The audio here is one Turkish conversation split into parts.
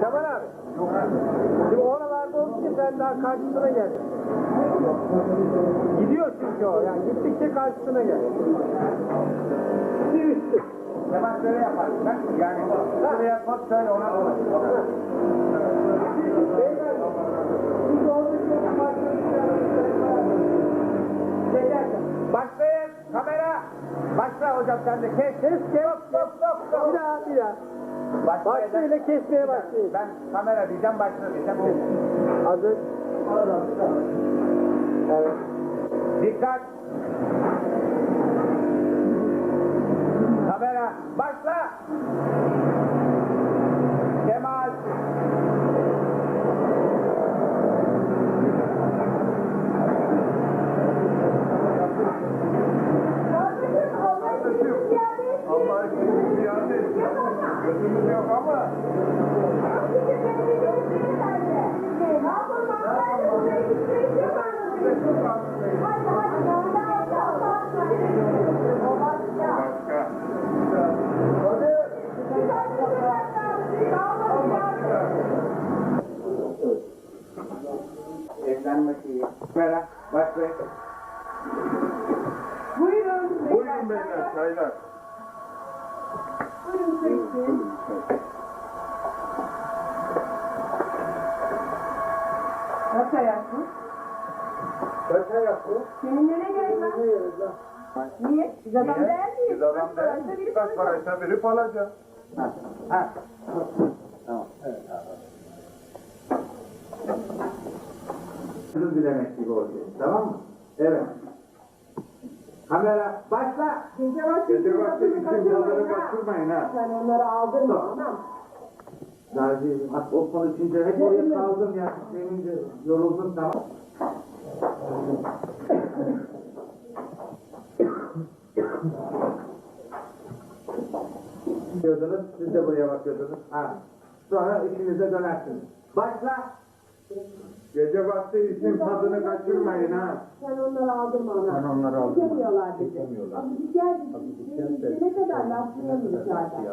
Kemal abi. Şimdi oralarda olduğu için sen daha karşısına gel. Gidiyor çünkü o. Yani gittikçe karşısına gel. Şöyle yaparsın. bak. Yani şuraya koy şöyle ona. Beyler. Başlayın. Kamera. Başla hocam sen de kes. Kes, kes, kes. Bir daha, bir daha. Başlayla kesmeye başlayın. Ben kamera diyeceğim başla diyeceğim. Hazır. Evet. Dikkat. Kamera. Başla. Kemal. Allah için ziyade gözümüz yok ama başka. Evlenme şeyi. Kamera. Başla. Buyurun. Buyurun beyler çaylar. Buyurun Sayın. Nasıl ayaksın? Kaça yaptın? Senin nereye gerek var? Niye? Biz adam Niye? değil miyiz? Biz adam Kaç değil. verip Kaç paraysa verip alacağız. Ha. Ha. Tamam. Evet abi. Kızım dilemek gibi olacak. Tamam mı? Evet. Kamera başla. Gece vakti Gece vakti tadını için kaçırmayın ha. Sen onları aldırma anam. Nazi, bak o konu için hep oraya kaldım ya. Senin de yoruldun tamam. Diyordunuz, siz de buraya bakıyordunuz. Ha. Sonra işinize dönersiniz. Başla. Gece vakti işin tadını kaçırmayın ha. Sen onları aldırma anam. Ben onları aldırmam. Çekemiyorlar bizi. Çekemiyorlar. Abi geldik. Biz ne kadar laflayamıyoruz zaten.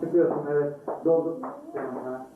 Çıkıyorsun evet. Doldur. Ha.